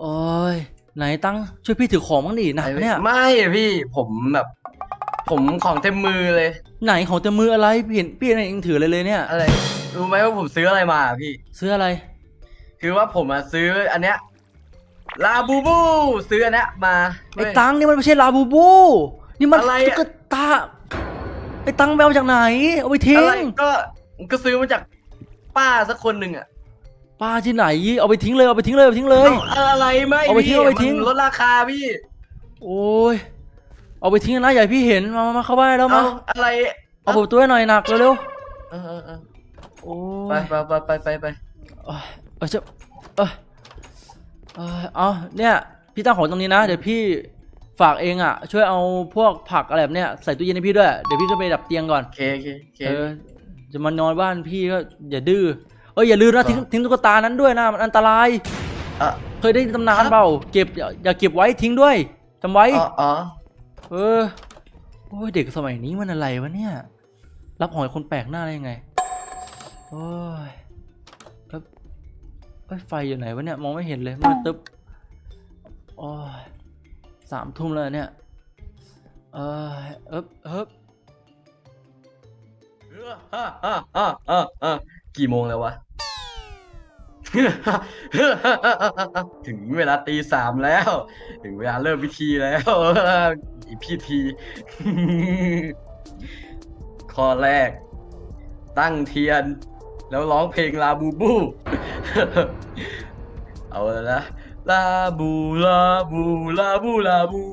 โอ้ยไหนตั้งช่วยพี่ถือของบ้างดิหนักเนี่ยไม่อะพี่ผมแบบ ผมของเต็มมือเลย ไหนของเต็มมืออะไรพี่เห็นพี่เห็นเองถือเลยเลยเนี่ย อะไร รู้ไหมว่าผมซื้ออะไรมาอะพี่ ซื้ออะไร คือว่าผมอะซื้ออันเนี้ยลาบูบู ซื้ออันเนี้ยมาไอ้เว้ย ตังนี่มันไม่ใช่ลาบูบู นี่มันอะไรอะ ตุ๊กตาไอ้ตังไปเอาจากไหน เอาไปทิ้อะไรงก็ก็ซื้อมาจากป้าสักคนหนึ่งอะ ป้าที่ไหนเอาไปทิ้งเลยเอาไปทิ้งเลยเอาไปทิ้งเลย เอาอะไรไม่เอาไปทิ้งพี่เอาไปทิ้ง มันลดราคาพี่โอ้ยเอาไปทิ้งนะอย่าให้พี่เห็นมามามาเข้าบ้านแล้วเอามาอะไรเอาเปิดประตัวให้หน่อยหนักเร็วเออเออเออๆโอ้ไปย ไปไปไปไปไปเอ้ยเออจะเออเอยเอาเนี่ย พี่ตั้งของตรงนี้นะ เดี๋ยวพี่ฝากเองอะ ช่วยเอาพวกผักอะไรแบบเนี้ยใส่ตู้เย็นให้พี่ด้วย เดี๋ยวพี่ก็ไปดับเตียงก่อน โอเคโอเคโอเคเออ จะมานอนบ้านพี่ก็อย่าดื้อ เอ้ยอย่าลืมนะทิ้งทิ้งตุ๊กตานั้นด้วยนะมันอันตรายเออเคยได้ยินตำนานเปล่าเก็บอย่าอย่าเก็บไว้ทิ้งด้วยจำไว้ อ๋ออ๋อเออโอ้ยเด็กสมัยนี้มันอะไรวะเนี่ย รับหอยคนแปลกหน้าได้ยังไงโอ้ยแล้วเอ้ยไฟอยู่ไหนวะเนี่ยมองไม่เห็นเลยมืดตึ๊บโอ้ยสามทุ่มแล้วเนี่ยเออเอ๊บเอ๊บเอออะอะอะอะอะกี่โมงแล้ววะ ถึงเวลาตีสามแล้ว ถึงเวลาเริ่มพิธีแล้วอีพิธีข้อแรก ตั้งเทียน แล้วร้องเพลงลาบูบู เอาแล้วนะลาบูลาบูลาบูลาบู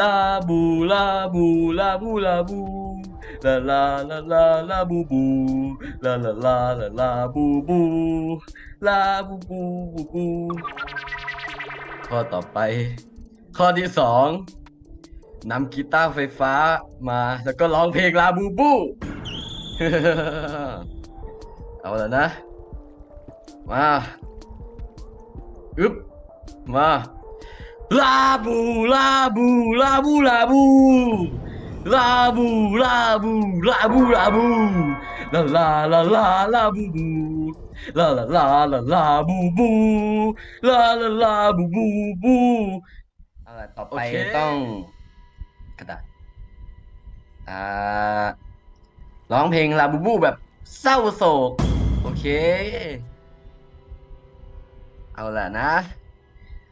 ลาบูลาบูลาบูลาบูลาลาลาลาลาบูบูลาลาลาลาลาบูบู ลาบูบูบูบูข้อต่อไป ข้อที่สองนำกีตาร์ไฟฟ้ามา แล้วก็ร้องเพลงลาบูบู เอาแล้วนะ มาอึ๊บมาลาบูลาบูลาบูลาบู ลาบูลาบูลาบูลาบูลาลาลาลาลาบูบูลาลาลาลาลาบูบูลาลาลาบูบูบูอะไรต่อไปต้องกระดาษอ่าร้องเพลงลาบูบูแบบเศร้าโศก โอเค เอาล่ะนะ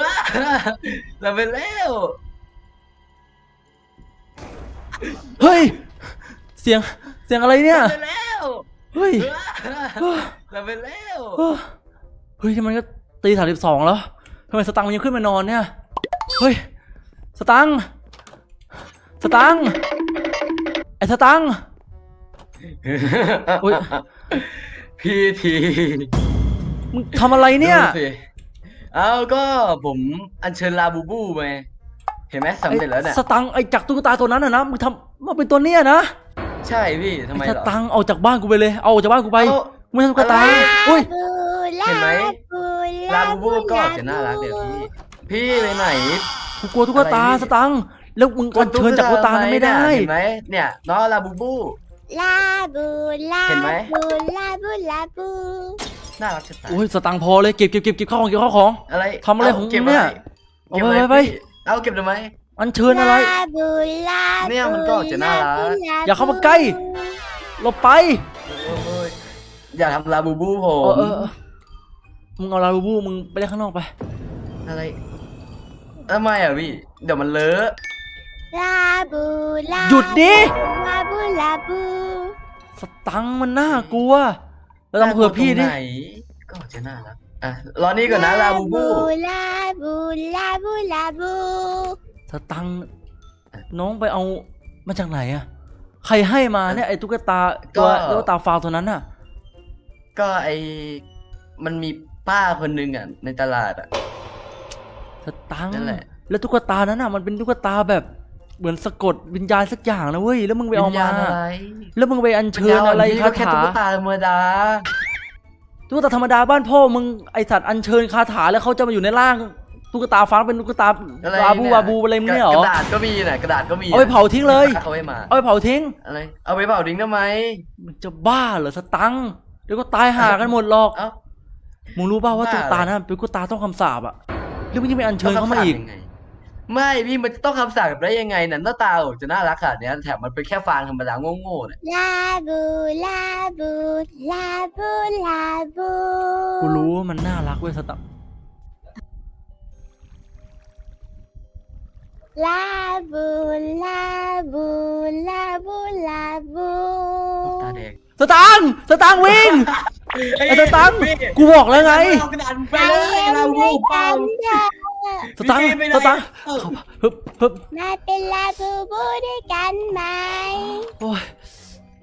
ว้าสำเร็จแล้วเฮ้ย เสียง เสียงอะไรเนี่ยสำเร็จแล้วเฮ้ยว้าสำเร็จแล้วเฮ้ยเฮ้ยที่มันก็ตีสามสิบสองแล้วทำไมสตังค์มันยังขึ้นมานอนเนี่ย เฮ้ย สตังค์สตังค์ไอ้สตังค์ อุ๊ย พี่ทีมึงทำอะไรเนี่ย ดูสิ เอาก็ผมอัญเชิญลาบูบูมาเห็นไหมสำเร็จแล้วเนี่ยไอ้สตังค์ไอ้จากตุ๊กตาตัวนั้นอะนะมึงทำมาเป็นตัวเนี้ยนะใช่พี่ทำไมไอ้สเหรอตังค์เอาจากบ้านกูไปเลย เอาออกจากบ้านกูไปเอาไม่ใช่ตุ๊กตาอะไรอุ้ยเห็นไหมลาบูบูก็อาจจะน่ารักเดี๋ยวพี่ พี่ไปไหน กูกลัวตุ๊กตาอะไรนี่ สตังค์แล้วมึงอัญเชิญจากตุ๊กตานั้นไม่ได้ เห็นไหมเนี่ยน้องลาบูบู ลาบูลาเห็นไหม บูลาบูลาบู น่ารักจะตายโอ้ยสตังค์พอเลยเก็บเก็บเก็บเก็บข้าวของเก็บข้าวของอะไรทำอะไรของเก็บเนี่ยเก็บอะไรเอาไปไปพี่เอาเก็บทำไมอัญเชิญอะไรลาบูลาบูเนี่ยมันก็จะน่ารักลบูอย่าเข้ามาใกล้เราไปโอ้ยอย่าทำลาบูบูผเออมเออเออมึงเอาลาบูบูมึงไปเล่นข้างนอกไป อะไรทำไมอะพี่เดี๋ยวมันเลอะลาบูลาหยุดดิลาบูลาบูสตังค์มันน่ากลัว แล้วต้องเผื่อพี่ดิตรงไหนก็จะน่ารักอะรอนี่ก่อนนะลาบูบู ลาบูลาบูลาบูสตังค์น้องไปเอามาจากไหนอะใครให้มาเนี่ยไอ้ตุ๊กตาตัวตุ๊กตาฟาวตัวนั้นอะก็ไอมันมีป้าคนหนึ่งอะในตลาดอะ สตังค์นั่นแหละ แล้วตุ๊กตานั้นน่ะมันเป็นตุ๊กตาแบบ เหมือนสะกดวิญญาณสักอย่างนะเว้ยแล้วมึงไปเอาวิญมาญณอะไรแล้วมึงไปอัญเชิญอะไรวิญญณคาก็แค่ถาตุ๊กตาธรรมดาตุ๊กตาธรรมดาบ้านพ่อมึงไอสัตว์อัญเชิญคาถาแล้วเขาจะมาอยู่ในร่างตุ๊กตาฟ้าเป็นตุ๊กตาอะไรบาบูเนี่ยบาบูอะไรมึงเนี่ยเหรกอระดาษก็มีน่ะกระดาษก็มีเอาไปเผาทิ้งเลยเขาไม่มาเอาไปเผาทิ้งอะไรเอาไปเผาทิ้งทำไมมึงจะบ้าเหรอสตังค์เดี๋ยวก็ตายห่ากันหมดหรอกเอ้ามึงรู้ป่าวว่าบ้าตุ๊กตาอะไรนั้นเป็นตุ๊กตาต้องคำสาปอะแล้วมึงยังไปอัญเชิญเขามาอีกต้งคำสั่งยัง ไงไม่พี่มันจะต้องคำสั่งแบบได้ยังไงน่ะหน้าตาโอ้จะน่ารักขนาดเนี้ยแถมมันเป็นแค่ฟางธรรมดาโง่ๆเนี่ยลาบูลาบูลาบูลาบูกูรู้ว่ามันน่ารักเว้ยสตังค์ลาบูลาบูลาบูลาบูตาแดงสตังค์สตังค์วิ่งไอ้สตังค์กูบอกแล้วไง เอากระดาษไปเลยเราวูบเปล่า สตังค์พี่ไปไหนสตังค์ฮึบฮึบมาเป็นลาบูบูด้วยกันไหมโอ้ย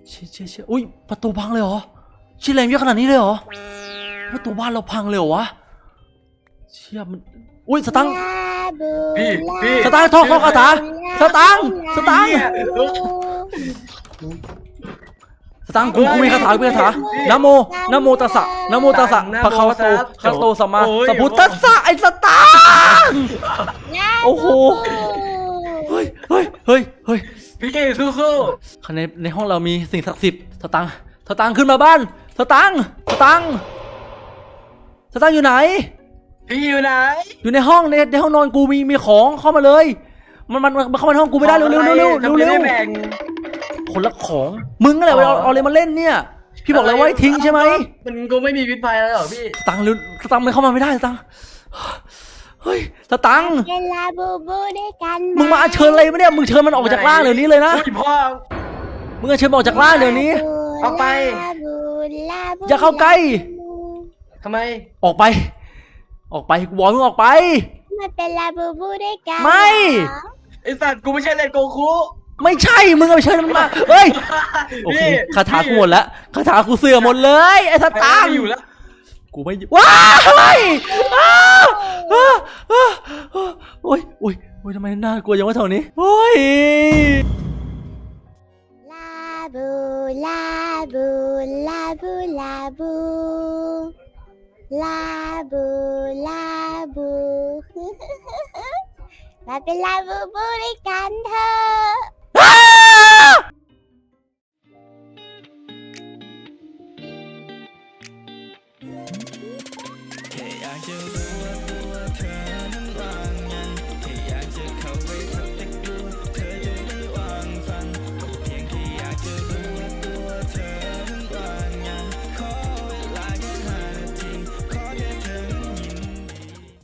เชี่ยเชี่ยเชี่ยอุ้ยประตูพังเลยเหรอชิแรงเยอะขนาดนี้เลยเหรอประตูบ้านเราพังเลยเหรอวะเชี่ยมันอุ้ยสตังค์ลาบูพี่พี่สตังค์ท่องท่องคาถาสตังค์สตังค์ สตังค์กูกูมีคาถากูมีคาถานะโมนะโมตัสสะนะโมตัสสะพระคาวะโตคาโตสัมมาสัมพุทธัสสะไอ้สตังค์ โอ้โห เฮ้ยเฮ้ยเฮ้ยเฮ้ยพี่สู้ในในห้องเรามีสิ่งศักดิ์สิทธิ์สตังค์สตังค์ขึ้นมาบ้านสตังค์สตังค์สตังค์อยู่ไหน ๆพี่อยู่ไหน อยู่ในห้องในในห้องนอนกูมีมีของเข้ามาเลย มันมันมันเข้ามาในห้องกูไม่ได้เร็วเร็วเร็วเร็วทำไมเร็วไม่แบ่ง คนละของ มึงอะไรไปเอาอ๋อเอาอะไรมาเล่นเนี่ย พี่บอกแล้วว่าให้ทิ้งใช่ไหมมันก็ไม่มีพิษภัยแล้วหรอพี่ สตังค์เร็วสตังค์มันเข้ามาไม่ได้สตังค์เฮ้ยสตังค์เป็นลาบูบูด้วยกันไหมึงมาเชิญอะไรมาเนี่ยมึงเชิญมันออกจากร่างเดี๋ยวนี้เลยนะอุ้ยพ่อ มึงเชิญมันออกจากร่างเดี๋ยวนี้ ออกไป ลาบูลาบูอย่าเข้าใกล้ ทำไม ออกไป ออกไปกูบอกให้มึงออกไป มาเป็นลาบูบูด้วยกันไม่ เหรอ ไอสัตว์กูไม่ใช่เลนโกคุ ไม่ใช่ มึงเอาไปเชิญมันมาเฮ้ย โอเคพี่คาถากูหมดแล้วคาถากูเสื่อมหมดเลย ไอ้สพี่ตังค์ไม่อยู่แล้วกูไม่อยู่ว้ายอ้าวอ้าวอ้าวอ้าวโอ้ยโอ้ยโอ้ยทำไมน่ากลัวอย่างว่าแถวนี้โอ้ย ลาบูลาบูลาบูลาบูลาบูลาบู มาเป็นลาบูบูด้วยกันเถอะ